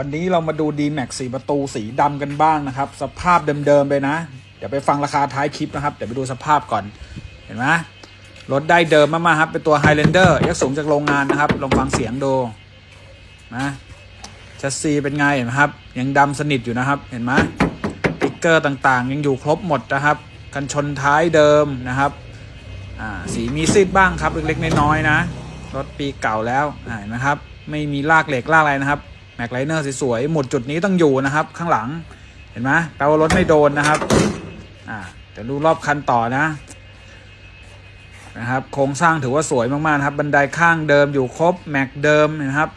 วันนี้เรามาดู d m a x สีประตูสีดำกันบ้างนะครับ สภาพเดิมๆเลยนะ เดี๋ยวไปฟังราคาท้ายคลิปนะครับ เดี๋ยวไปดูสภาพก่อน เห็นไหมรถได้เดิมมากๆครับ เป็นตัว Highlander ยักษ์สูงจากโรงงานนะครับ ลองฟังเสียงดูนะชัสซีเป็นไงเห็นไหมครับ ยังดำสนิทอยู่นะครับ เห็นไหมติ๊กเกอร์ต่างๆ ยังอยู่ครบหมดนะครับ กันชนท้ายเดิมนะครับสีมีซีดบ้างครับเล็กๆน้อยๆนะ รถปีเก่าแล้วเห็นไหมครับ ไม่มีลากเหล็กลากอะไรนะครับ แม็กไลเนอร์สวยๆหมุดจุดนี้ต้องอยู่นะครับ ข้างหลังเห็นไหมแปลว่ารถไม่โดนนะครับอ่าเดี๋ยวดูรอบคันต่อนะนะครับโครงสร้างถือว่าสวยมากๆนะครับ บันไดข้างเดิมอยู่ครบแม็กเดิมนะครับ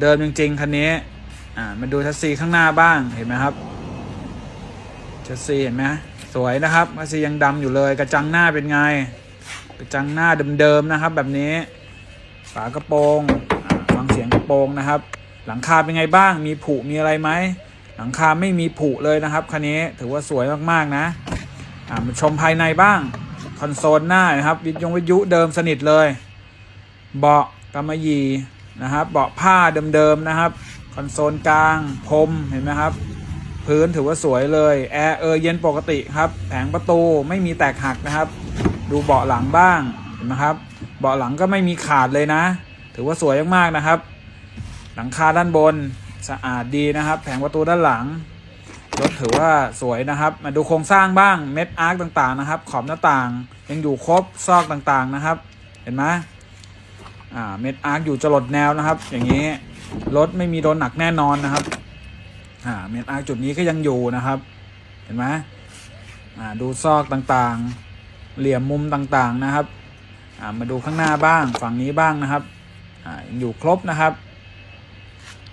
เดิมจริงๆคันนี้อ่ามาดูชัสซีข้างหน้าบ้างเห็นไหมครับชัสซีเห็นไหมสวยนะครับชัสซียังดำอยู่เลยกระจังหน้าเป็นไงกระจังหน้าเดิมๆนะครับ แบบนี้ฝากระโปรง ฟังเสียงกระโปรงนะครับ หลังคาเป็นไงบ้างมีผุมีอะไรไหมหลังคาไม่มีผุเลยนะครับคันนี้ถือว่าสวยมากๆนะอ่ามาชมภายในบ้างคอนโซลหน้านะครับวิทยงวิทยุเดิมสนิทเลย เบาะกำมะหยี่นะครับ เบาะผ้าเดิมๆนะครับคอนโซลกลางพรมเห็นไหมครับ พื้นถือว่าสวยเลยแอร์เออเย็นปกติครับแผงประตูไม่มีแตกหักนะครับ ดูเบาะหลังบ้างเห็นไหมครับ เบาะหลังก็ไม่มีขาดเลยนะ ถือว่าสวยมากๆนะครับ หลังคาด้านบนสะอาดดีนะครับ แผงประตูด้านหลังรถถือว่าสวยนะครับ มาดูโครงสร้างบ้างเม็ดอาร์คต่างๆนะครับ ขอบหน้าต่างยังอยู่ครบซอกต่างๆนะครับ เห็นไหมอ่าเม็ดอาร์คอยู่จรดแนวนะครับ อย่างนี้รถไม่มีโดนหนักแน่นอนนะครับอ่าเม็ดอาร์คจุดนี้ก็ยังอยู่นะครับ เห็นไหมอ่าดูซอกต่างๆ เหลี่ยมมุมต่างๆนะครับอ่ามาดูข้างหน้าบ้างฝั่งนี้บ้างนะครับ อยู่ครบนะครับ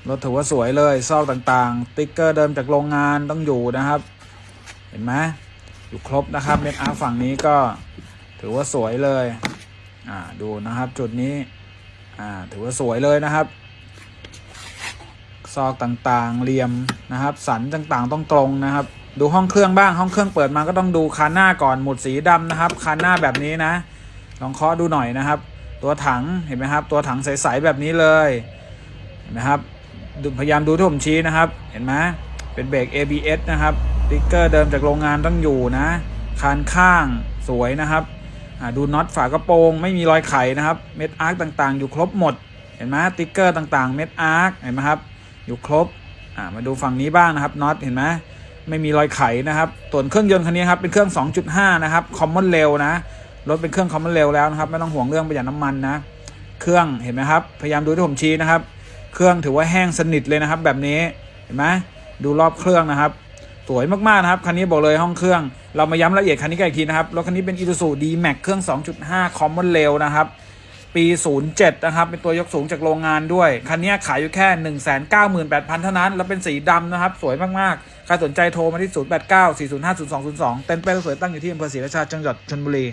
รถถือว่าสวยเลยซอกต่างๆ ติ๊กเกอร์เดิมจากโรงงานต้องอยู่นะครับ เห็นไหมอยู่ครบนะครับเม็ดอาร์ฝั่งนี้ก็ถือว่าสวยเลยอ่าดูนะครับจุดนี้อ่าถือว่าสวยเลยนะครับซอกต่างๆเหลี่ยมนะครับ สันต่างๆต้องตรงนะครับ ดูห้องเครื่องบ้างห้องเครื่องเปิดมาก็ต้องดูคานหน้าก่อนหมุดสีดำนะครับคานหน้าแบบนี้นะ ลองเคาะดูหน่อยนะครับ ตัวถังเห็นไหมครับ ตัวถังใสๆแบบนี้เลยเห็นไหมครับพยายามดูที่ผมชี้นะครับ เห็นไหมเป็นเบรก ABS นะครับติ๊กเกอร์เดิมจากโรงงานต้องอยู่นะคานข้างสวยนะครับดูน็อตฝากระโปรงไม่มีรอยไขนะครับ เม็ดอาร์คต่างๆ อยู่ครบหมด เห็นไหมติ๊กเกอร์ต่างๆ เม็ดอาร์คเห็นไหมครับ อยู่ครบมาดูฝั่งนี้บ้างนะครับน็อตเห็นไหมไม่มีรอยไขนะครับส่วนเครื่องยนต์คันนี้ครับเป็นเครื่อง 2.5 นะครับคอมมอนเร็วนะ รถเป็นเครื่องคอมมอนเร็วแล้วนะครับ ไม่ต้องห่วงเรื่องประหยัดน้ำมันนะ เครื่องเห็นไหมครับ พยายามดูที่ผมชี้นะครับ เครื่องถือว่าแห้งสนิทเลยนะครับ แบบนี้เห็นไหมดูรอบเครื่องนะครับ สวยมากๆนะครับคันนี้บอกเลยห้องเครื่อง เรามาย้ำละเอียดคันนี้กันอีกทีนะครับรถคันนี้เป็น Isuzu D-Max เครื่อง 2.5 Common Rail นะครับปี 07 นะครับ เป็นตัวยกสูงจากโรงงานด้วย คันนี้ขายอยู่แค่ 198,000 เท่านั้น แล้วเป็นสีดำนะครับ สวยมาก ๆ ใครสนใจโทรมาที่ 089 405 0202 เต็นท์เป้สวยตั้งอยู่ที่อำเภอศรีราชาจังหวัดชลบุรี